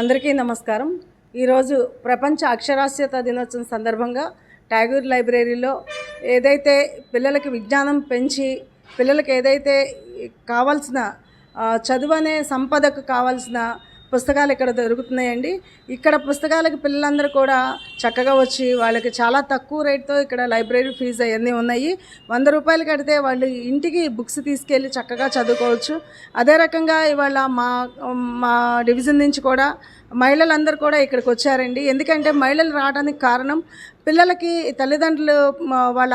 అందరికీ నమస్కారం. ఈరోజు ప్రపంచ అక్షరాస్యత దినోత్సవం సందర్భంగా ట్యాగూర్ లైబ్రరీలో ఏదైతే పిల్లలకి విజ్ఞానం పెంచి పిల్లలకి ఏదైతే కావాల్సిన చదువు అనే సంపదకు కావాల్సిన పుస్తకాలు ఇక్కడ దొరుకుతున్నాయండి. ఇక్కడ పుస్తకాలకు పిల్లలందరూ కూడా చక్కగా వచ్చి వాళ్ళకి చాలా తక్కువ రేట్తో ఇక్కడ లైబ్రరీ ఫీజు అవన్నీ ఉన్నాయి. వంద రూపాయలు కడితే వాళ్ళు ఇంటికి బుక్స్ తీసుకెళ్ళి చక్కగా చదువుకోవచ్చు. అదే రకంగా ఇవాళ మా మా డివిజన్ నుంచి కూడా మహిళలందరూ కూడా ఇక్కడికి వచ్చారండి. ఎందుకంటే మహిళలు రావడానికి కారణం పిల్లలకి తల్లిదండ్రులు వాళ్ళ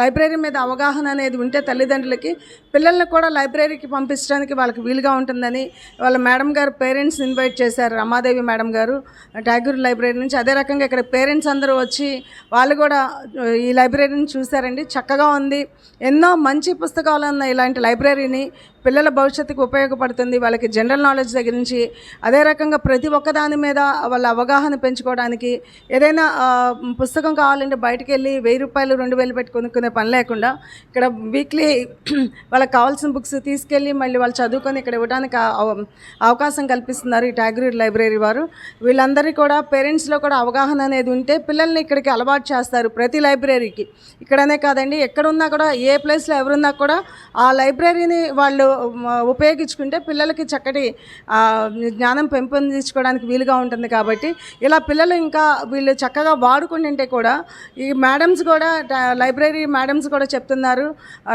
లైబ్రరీ మీద అవగాహన అనేది ఉంటే తల్లిదండ్రులకి పిల్లల్ని కూడా లైబ్రరీకి పంపించడానికి వాళ్ళకి వీలుగా ఉంటుందని వాళ్ళ మేడం గారు పేరెంట్స్ ఇన్వైట్ చేశారు రమాదేవి మేడం గారు. ట్యాగూర్ లైబ్రరీ నుంచి అదే రకంగా ఇక్కడ పేరెంట్స్ అందరూ వచ్చి వాళ్ళు కూడా ఈ లైబ్రరీని చూశారండి. చక్కగా ఉంది. ఎన్నో మంచి పుస్తకాలు ఉన్న ఇలాంటి లైబ్రరీని పిల్లల భవిష్యత్తుకు ఉపయోగపడుతుంది. వాళ్ళకి జనరల్ నాలెడ్జ్ దగ్గర నుంచి అదే రకంగా ప్రతి ఒక్క దాని మీద వాళ్ళ అవగాహన పెంచుకోవడానికి ఏదైనా పుస్తకం కావాలంటే బయటకు వెళ్ళి వెయ్యి రూపాయలు రెండు వేలు పెట్టి కొనుక్కునే పని లేకుండా ఇక్కడ వీక్లీ వాళ్ళకి కావాల్సిన బుక్స్ తీసుకెళ్ళి మళ్ళీ వాళ్ళు చదువుకొని ఇక్కడ ఇవ్వడానికి అవకాశం కల్పిస్తున్నారు ఈ ట్యాగూర్ లైబ్రరీ వారు. వీళ్ళందరికీ కూడా పేరెంట్స్లో కూడా అవగాహన అనేది ఉంటే పిల్లల్ని ఇక్కడికి అలవాటు చేస్తారు ప్రతి లైబ్రరీకి ఇక్కడనే కాదండి ఎక్కడున్నా కూడా ఏ ప్లేస్లో ఎవరున్నా కూడా ఆ లైబ్రరీని వాళ్ళు ఉపయోగించుకుంటే పిల్లలకి చక్కటి జ్ఞానం పెంపొందించుకోవడానికి వీలుగా ఉంటుంది కాబట్టి ఇలా పిల్లలు ఇంకా వీళ్ళు చక్కగా వాడుకుంటుంటే కూడా ఈ మేడమ్స్ కూడా లైబ్రరీ మేడమ్స్ కూడా చెప్తున్నారు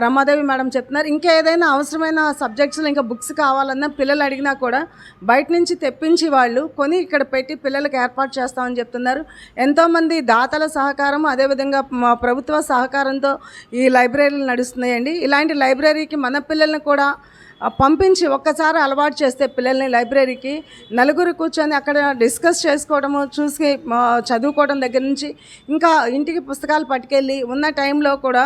రమాదేవి మేడం చెప్తున్నారు. ఇంకా ఏదైనా అవసరమైన సబ్జెక్ట్స్లో ఇంకా బుక్స్ కావాలన్నా పిల్లలు అడిగినా కూడా బయట నుంచి తెప్పించి వాళ్ళు కొని ఇక్కడ పెట్టి పిల్లలకు ఏర్పాటు చేస్తామని చెప్తున్నారు. ఎంతోమంది దాతల సహకారం అదేవిధంగా మా ప్రభుత్వ సహకారంతో ఈ లైబ్రరీలు నడుస్తున్నాయండి. ఇలాంటి లైబ్రరీకి మన పిల్లల్ని కూడా పంపించి ఒక్కసారి అలవాటు చేస్తే పిల్లల్ని లైబ్రరీకి. నలుగురు కూర్చొని అక్కడ డిస్కస్ చేసుకోవడము చూసి చదువుకోవడం దగ్గర నుంచి ఇంకా ఇంటికి పుస్తకాలు పట్టుకెళ్ళి ఉన్న టైంలో కూడా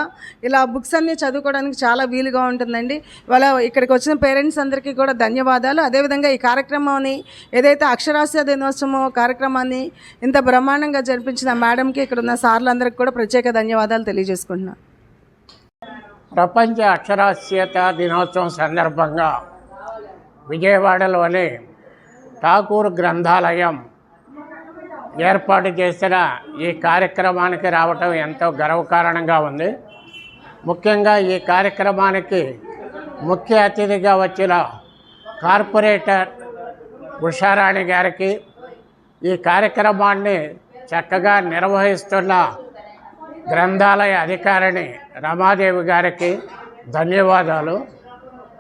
ఇలా బుక్స్ అన్నీ చదువుకోవడానికి చాలా వీలుగా ఉంటుందండి. వాళ్ళ ఇక్కడికి వచ్చిన పేరెంట్స్ అందరికీ కూడా ధన్యవాదాలు. అదేవిధంగా ఈ కార్యక్రమాన్ని ఏదైతే అక్షరాస్య దినోత్సవం కార్యక్రమాన్ని ఇంత బ్రహ్మాండంగా జరిపించిన మేడంకి ఇక్కడ ఉన్న సార్లందరికీ కూడా ప్రత్యేక ధన్యవాదాలు తెలియజేసుకుంటున్నాను. ప్రపంచ అక్షరాస్యత దినోత్సవం సందర్భంగా విజయవాడలోని ఠాకూర్ గ్రంథాలయం ఏర్పాటు చేసిన ఈ కార్యక్రమానికి రావటం ఎంతో గర్వకారణంగా ఉంది. ముఖ్యంగా ఈ కార్యక్రమానికి ముఖ్య అతిథిగా వచ్చిన కార్పొరేటర్ ఉషారాణి గారికి ఈ కార్యక్రమాన్ని చక్కగా నిర్వహిస్తున్న గ్రంథాలయ అధికారిని రమాదేవి గారికి ధన్యవాదాలు.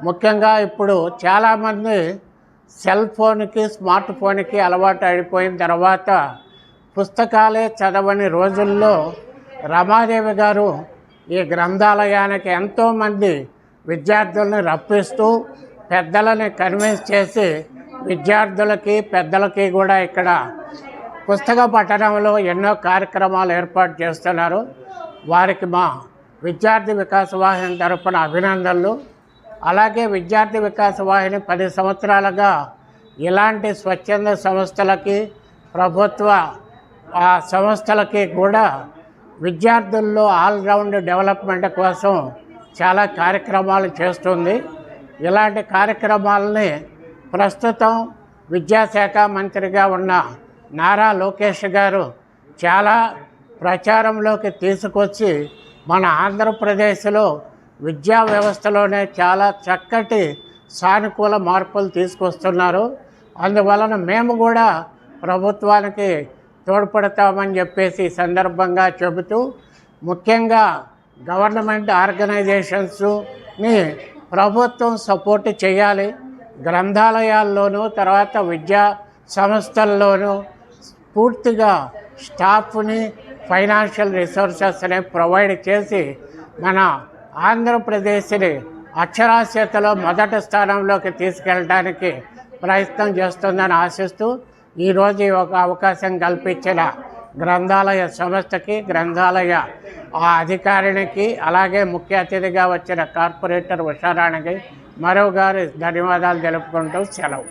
ముఖ్యంగా ఇప్పుడు చాలామంది సెల్ ఫోన్కి స్మార్ట్ ఫోన్కి అలవాటు అయిపోయిన తర్వాత పుస్తకాలే చదవని రోజుల్లో రమాదేవి గారు ఈ గ్రంథాలయానికి ఎంతోమంది విద్యార్థులను రప్పిస్తూ పెద్దలని కన్విన్స్ చేసి విద్యార్థులకి పెద్దలకి కూడా ఇక్కడ పుస్తక పఠనంలో ఎన్నో కార్యక్రమాలు ఏర్పాటు చేస్తున్నారు. వారికి మా విద్యార్థి వికాస వాహిని తరపున అభినందనలు. అలాగే విద్యార్థి వికాస వాహిని పది సంవత్సరాలుగా ఇలాంటి స్వచ్ఛంద సంస్థలకి ప్రభుత్వ ఆ సంస్థలకి కూడా విద్యార్థుల్లో ఆల్రౌండ్ డెవలప్మెంట్ కోసం చాలా కార్యక్రమాలు చేస్తుంది. ఇలాంటి కార్యక్రమాలని ప్రస్తుతం విద్యాశాఖ మంత్రిగా ఉన్న నారా లోకేష్ గారు చాలా ప్రచారంలోకి తీసుకొచ్చి మన ఆంధ్రప్రదేశ్లో విద్యా వ్యవస్థలోనే చాలా చక్కటి సానుకూల మార్పులు తీసుకొస్తున్నారు. అందువలన మేము కూడా ప్రభుత్వానికి తోడ్పడతామని చెప్పేసి సందర్భంగా చెబుతూ ముఖ్యంగా గవర్నమెంట్ ఆర్గనైజేషన్స్ని ప్రభుత్వం సపోర్ట్ చేయాలి. గ్రంథాలయాల్లోనూ తర్వాత విద్యా సంస్థల్లోనూ పూర్తిగా స్టాఫ్ని ఫైనాన్షియల్ రిసోర్సెస్ని ప్రొవైడ్ చేసి మన ఆంధ్రప్రదేశ్ని అక్షరాస్యతలో మొదటి స్థానంలోకి తీసుకెళ్ళడానికి ప్రయత్నం చేస్తుందని ఆశిస్తూ ఈరోజు ఒక అవకాశం కల్పించిన గ్రంథాలయ సంస్థకి గ్రంథాలయ ఆ అధికారినికి అలాగే ముఖ్య అతిథిగా వచ్చిన కార్పొరేటర్ ఉషారాణికి మరో గారి ధన్యవాదాలు తెలుపుకుంటూ సెలవు.